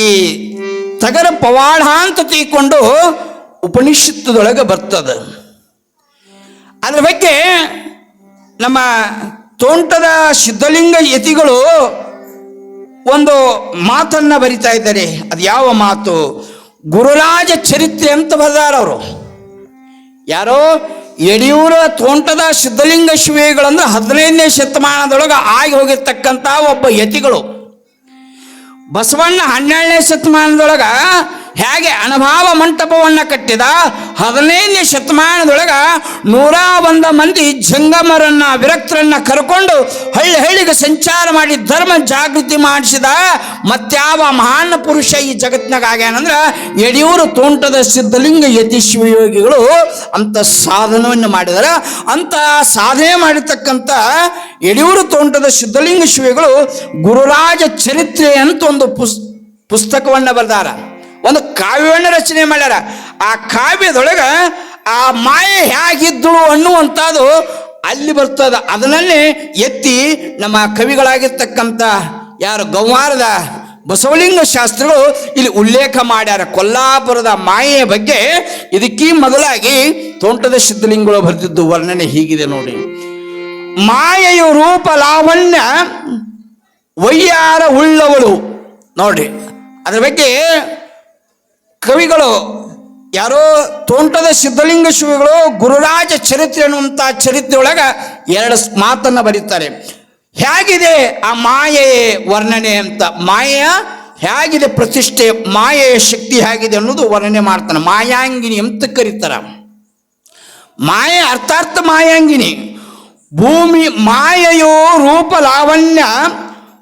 ಈ ತಗರ ಪವಾಡ ಅಂತ ತಿಳ್ಕೊಂಡು ಉಪನಿಷತ್ತದೊಳಗೆ ಬರ್ತದೆ. ಅದ್ರ ಬಗ್ಗೆ ನಮ್ಮ ತೋಂಟದ ಸಿದ್ಧಲಿಂಗ ಯತಿಗಳು ಒಂದು ಮಾತನ್ನ ಬರಿತಾ ಇದ್ದಾರೆ. ಅದು ಯಾವ ಮಾತು? ಗುರುರಾಜ ಚರಿತ್ರೆ ಅಂತ ಅವರು. ಯಾರೋ ಯಡಿಯೂರ ತೋಂಟದ ಸಿದ್ಧಲಿಂಗ ಶಿವೆಗಳಂದ್ರೆ ಹದಿನೈದನೇ ಶತಮಾನದೊಳಗೆ ಆಗಿ ಹೋಗಿರ್ತಕ್ಕಂಥ ಒಬ್ಬ ಯತಿಗಳು. ಬಸವಣ್ಣ ಹನ್ನೆರಡನೇ ಶತಮಾನದೊಳಗ ಹೇಗೆ ಅನುಭಾವ ಮಂಟಪವನ್ನ ಕಟ್ಟಿದ? ಹದಿನೈದನೇ ಶತಮಾನದೊಳಗ ನೂರ ಒಂದ ಮಂದಿ ಜಂಗಮರನ್ನ, ವಿರಕ್ತರನ್ನ ಕರ್ಕೊಂಡು ಹಳ್ಳಿ ಹಳ್ಳಿಗೆ ಸಂಚಾರ ಮಾಡಿ ಧರ್ಮ ಜಾಗೃತಿ ಮಾಡಿಸಿದ ಮತ್ಯಾವ ಮಹಾನ್ ಪುರುಷ ಈ ಜಗತ್ನಾಗ ಆಗ್ಯಾನಂದ್ರ ಯಡಿಯೂರು ತೋಂಟದ ಸಿದ್ಧಲಿಂಗ ಯತೀಶ್ವರಿ ಯೋಗಿಗಳು ಅಂತ ಸಾಧನವನ್ನು ಮಾಡಿದರ. ಅಂತ ಸಾಧನೆ ಮಾಡಿರ್ತಕ್ಕಂಥ ಯಡಿಯೂರು ತೋಂಟದ ಸಿದ್ಧಲಿಂಗ ಶಿವಿಗಳು ಗುರುರಾಜ ಚರಿತ್ರೆ ಅಂತ ಒಂದು ಪುಸ್, ಪುಸ್ತಕವನ್ನ ಬರೆದಾರ. ಒಂದು ಕಾವ್ಯವನ್ನು ರಚನೆ ಮಾಡ್ಯಾರ. ಆ ಕಾವ್ಯದೊಳಗ ಆ ಮಾಯೆ ಹೇಗಿದ್ದಳು ಅನ್ನುವಂಥದ್ದು ಅಲ್ಲಿ ಬರ್ತದ. ಅದನ್ನೇ ಎತ್ತಿ ನಮ್ಮ ಕವಿಗಳಾಗಿರ್ತಕ್ಕಂಥ ಯಾರು ಗೌವಾರದ ಬಸವಲಿಂಗ ಶಾಸ್ತ್ರಿಗಳು ಇಲ್ಲಿ ಉಲ್ಲೇಖ ಮಾಡ್ಯಾರ. ಕೊಲ್ಲಾಪುರದ ಮಾಯೆಯ ಬಗ್ಗೆ ಇದಕ್ಕೀ ಮೊದಲಾಗಿ ತೋಂಟದ ಸಿದ್ಧಲಿಂಗಗಳು ಬರೆದಿದ್ದು. ವರ್ಣನೆ ಹೀಗಿದೆ ನೋಡಿ. ಮಾಯೆಯು ರೂಪ ಲಾವಣ್ಯ ವಯ್ಯಾರ ಉಳ್ಳವಳು. ನೋಡ್ರಿ ಅದ್ರ ಬಗ್ಗೆ ಕವಿಗಳು ಯಾರೋ ತೋಂಟದ ಸಿದ್ಧಲಿಂಗ ಶಿವಿಗಳು ಗುರುರಾಜ ಚರಿತ್ರೆ ಅನ್ನುವಂಥ ಚರಿತ್ರೆ ಒಳಗ ಎರಡು ಮಾತನ್ನು ಬರೀತಾರೆ. ಹೇಗಿದೆ ಆ ಮಾಯೆಯ ವರ್ಣನೆ ಅಂತ? ಮಾಯೆಯ ಹೇಗಿದೆ ಪ್ರತಿಷ್ಠೆ? ಮಾಯೆಯ ಶಕ್ತಿ ಹೇಗಿದೆ ಅನ್ನೋದು ವರ್ಣನೆ ಮಾಡ್ತಾನೆ. ಮಾಯಾಂಗಿನಿ ಅಂತ ಕರೀತಾರ. ಮಾಯೆ ಅರ್ಥಾರ್ಥ ಮಾಯಾಂಗಿನಿ. ಭೂಮಿ ಮಾಯೆಯೋ ರೂಪ ಲಾವಣ್ಯ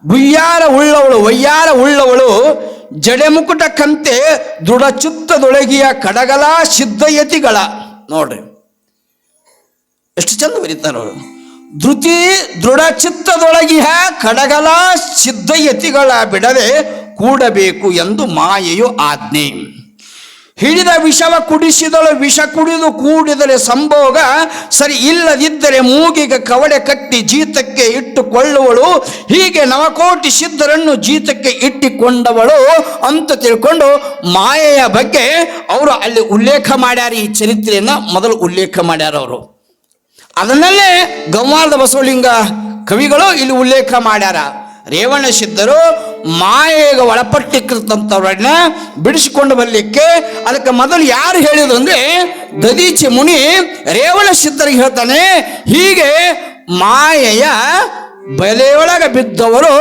ಬುಯ್ಯಾರ ಉಳ್ಳವಳು, ವಯ್ಯಾರ ಉಳ್ಳವಳು ಜಡೆಮುಕುಟ ಕಂತೆ ದೃಢಚಿತ್ತದೊಳಗಿಯ ಕಡಗಲ ಸಿದ್ಧಯತಿಗಳ. ನೋಡ್ರಿ. ಎಷ್ಟು ಚಂದ ಬರೀತಾರ ಅವರು. ಧೃತಿ ದೃಢಚಿತ್ತದೊಳಗಿಯ ಕಡಗಲ ಸಿದ್ಧಯತಿಗಳ ಬಿಡದೆ ಕೂಡಬೇಕು ಎಂದು ಮಾಯೆಯು ಆಜ್ಞೆ. ಹಿಡಿದ ವಿಷವ ಕುಡಿಸಿದಳು, ವಿಷ ಕುಡಿದು ಕೂಡಿದರೆ ಸಂಭೋಗ. ಸರಿ, ಇಲ್ಲದಿದ್ದರೆ ಮೂಗಿಗೆ ಕವಡೆ ಕಟ್ಟಿ ಜೀತಕ್ಕೆ ಇಟ್ಟುಕೊಳ್ಳುವಳು. ಹೀಗೆ ನವಕೋಟಿ ಸಿದ್ಧರನ್ನು ಜೀತಕ್ಕೆ ಇಟ್ಟಿಕೊಂಡವಳು ಅಂತ ತಿಳ್ಕೊಂಡು ಮಾಯೆಯ ಬಗ್ಗೆ ಅವರು ಅಲ್ಲಿ ಉಲ್ಲೇಖ ಮಾಡ್ಯಾರ. ಈ ಚರಿತ್ರೆಯನ್ನ ಮೊದಲು ಉಲ್ಲೇಖ ಮಾಡ್ಯಾರ ಅವರು. ಅದನ್ನಲ್ಲೇ ಗಂವಾರದ ಬಸವಲಿಂಗ ಕವಿಗಳು ಇಲ್ಲಿ ಉಲ್ಲೇಖ ಮಾಡ್ಯಾರ. ರೇವಣ ಸಿದ್ಧರು ಮಾಯೆಗೆ ಒಳಪಟ್ಟಿಕ್ಕಿರ್ತಂಥವ್ರನ್ನ ಬಿಡಿಸಿಕೊಂಡು ಬರಲಿಕ್ಕೆ ಅದಕ್ಕೆ ಮೊದಲು ಯಾರು ಹೇಳಿದ್ರು ಅಂದ್ರೆ ದದೀಚಿ ಮುನಿ ರೇವಣ ಸಿದ್ಧರಿಗೆ ಹೇಳ್ತಾನೆ, ಹೀಗೆ ಮಾಯೆಯ ಬಲೆಯೊಳಗೆ ಬಿದ್ದವರು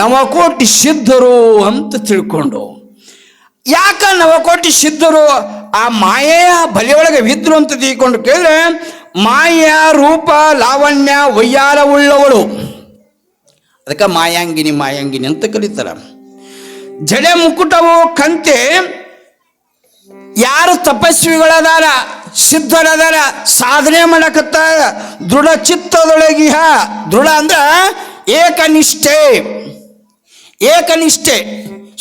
ನವಕೋಟಿ ಸಿದ್ಧರು ಅಂತ ತಿಳ್ಕೊಂಡು. ಯಾಕ ನವಕೋಟಿ ಸಿದ್ಧರು ಆ ಮಾಯೆಯ ಬಲಿಯೊಳಗೆ ಬಿದ್ದರು ಅಂತ ತಿಳ್ಕೊಂಡು ಕೇಳಿದ್ರೆ ಮಾಯ ರೂಪ ಲಾವಣ್ಯ ವಯ್ಯಾರವುಳ್ಳವಳು ಅದಕ್ಕೆ ಮಾಯಾಂಗಿನಿ ಮಾಯಾಂಗಿನಿ ಅಂತ ಕರೀತಾರ. ಜಡೆ ಮುಕುಟವು ಕಂತೆ ಯಾರು ತಪಸ್ವಿಗಳದಾರ, ಸಿದ್ಧರದಾರ, ಸಾಧನೆ ಮಾಡಕತ್ತ ದೃಢ ಹ ದೃಢ ಅಂದ್ರ ಏಕನಿಷ್ಠೆ. ಏಕನಿಷ್ಠೆ,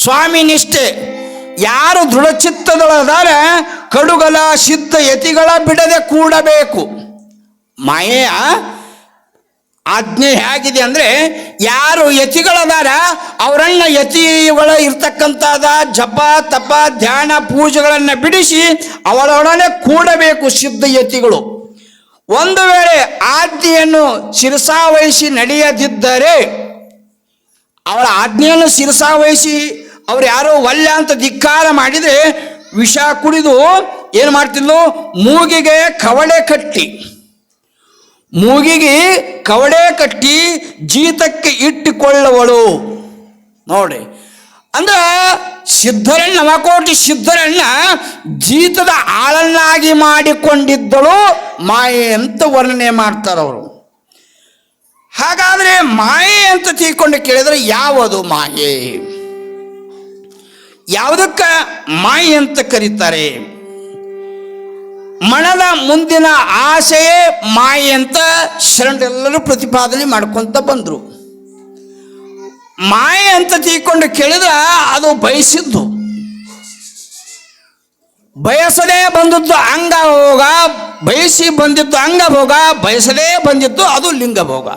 ಸ್ವಾಮಿ ನಿಷ್ಠೆ. ಯಾರು ದೃಢಚಿತ್ತದೊಳದಾರ ಕಡುಗಲ, ಸಿದ್ಧ ಯತಿಗಳ ಬಿಡದೆ ಕೂಡಬೇಕು. ಮಾಯೆಯ ಆಜ್ಞೆ ಹೇಗಿದೆ ಅಂದ್ರೆ ಯಾರು ಯತಿಗಳದಾರ, ಅವರನ್ನ ಯತಿಗಳ ಇರ್ತಕ್ಕಂಥದ ಜಪ, ತಪ, ಧ್ಯಾನ, ಪೂಜೆಗಳನ್ನು ಬಿಡಿಸಿ ಅವಳೊಡನೆ ಕೂಡಬೇಕು ಸಿದ್ಧ ಯತಿಗಳು. ಒಂದು ವೇಳೆ ಆಜ್ಞೆಯನ್ನು ಶಿರಸಾವಹಿಸಿ ನಡೆಯದಿದ್ದರೆ, ಅವರ ಆಜ್ಞೆಯನ್ನು ಶಿರಸಾವಹಿಸಿ ಅವ್ರು ಯಾರೋ ಒಲ್ಲ ಅಂತ ಧಿಕ್ಕಾರ ಮಾಡಿದರೆ ವಿಷ ಕುಡಿದು ಏನು ಮಾಡ್ತಿದ್ಲು? ಮೂಗಿಗೆ ಕವಳೆ ಕಟ್ಟಿ. ಮೂಗಿಗೆ ಕವಡೆ ಕಟ್ಟಿ ಜೀತಕ್ಕೆ ಇಟ್ಟುಕೊಳ್ಳವಳು. ನೋಡಿ, ಅಂದ್ರೆ ಸಿದ್ಧರಣ್ಣ, ನವಕೋಟಿ ಸಿದ್ಧರಣ್ಣ ಜೀತದ ಆಳನ್ನಾಗಿ ಮಾಡಿಕೊಂಡಿದ್ದಳು, ಮಾಯೆ ಅಂತ ವರ್ಣನೆ ಮಾಡ್ತಾರೆ ಅವರು. ಹಾಗಾದ್ರೆ ಮಾಯೆ ಅಂತ ತಿಳ್ಕೊಂಡು ಕೇಳಿದರೆ ಯಾವುದು ಮಾಯೆ? ಯಾವುದಕ್ಕೆ ಮಾಯೆ ಅಂತ ಕರೀತಾರೆ? ಮನದ ಮುಂದಿನ ಆಸೆಯೇ ಮಾಯೆ ಅಂತ ಶರಣರೆಲ್ಲರೂ ಪ್ರತಿಪಾದನೆ ಮಾಡ್ಕೊಂತ ಬಂದರು. ಮಾಯೆ ಅಂತ ತಿಳ್ಕೊಂಡು ಕೇಳಿದ್ರೆ ಅದು ಬಯಸಿದ್ದು. ಬಯಸದೇ ಬಂದಿದ್ದು ಅಂಗ ಭೋಗ. ಬಯಸಿ ಬಂದಿದ್ದು ಅಂಗ ಭೋಗ. ಬಯಸದೇ ಬಂದಿದ್ದು ಅದು ಲಿಂಗ ಭೋಗ.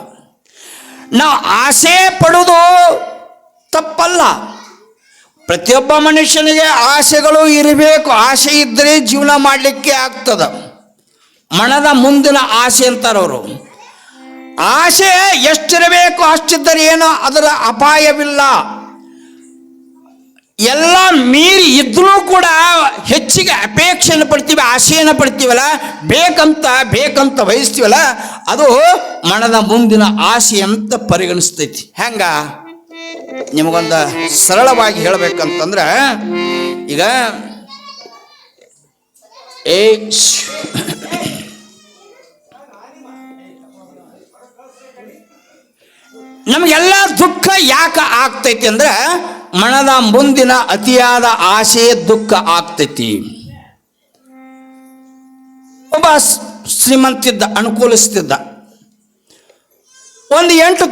ನಾವು ಆಸೆ ಪಡೋದು ತಪ್ಪಲ್ಲ. ಪ್ರತಿಯೊಬ್ಬ ಮನುಷ್ಯನಿಗೆ ಆಸೆಗಳು ಇರಬೇಕು. ಆಸೆ ಇದ್ದರೆ ಜೀವನ ಮಾಡಲಿಕ್ಕೆ ಆಗ್ತದ. ಮನದ ಮುಂದಿನ ಆಸೆ ಅಂತಾರವರು ಆಸೆ ಎಷ್ಟಿರಬೇಕು ಅಷ್ಟಿದ್ದರೆ ಏನು? ಅದರ ಅಪಾಯವಿಲ್ಲ. ಎಲ್ಲ ಮೀರಿ ಇದ್ರೂ ಕೂಡ ಹೆಚ್ಚಿಗೆ ಅಪೇಕ್ಷೆಯನ್ನು ಪಡ್ತೀವಿ, ಆಸೆಯನ್ನು ಪಡ್ತೀವಲ್ಲ. ಬೇಕಂತ ಬೇಕಂತ ಬಯಸ್ತೀವಲ್ಲ, ಅದು ಮನದ ಮುಂದಿನ ಆಸೆ ಅಂತ ಪರಿಗಣಿಸ್ತೈತಿ. ಹೆಂಗ? ನಿಮಗೊಂದು ಸರಳವಾಗಿ ಹೇಳಬೇಕಂತಂದ್ರೆ, ಈಗ ಏ. ನಮಗೆಲ್ಲ ದುಃಖ ಯಾಕೆ ಆಗ್ತೈತಿ ಅಂದ್ರೆ, ಮನದ ಮುಂದಿನ ಅತಿಯಾದ ಆಸೆ ದುಃಖ ಆಗ್ತೈತಿ ಒಬ್ಬ ಶ್ರೀಮಂತಿದ್ದ, ಅನುಕೂಲಿಸ್ತಿದ್ದ ಒಂದು ಎಂಟು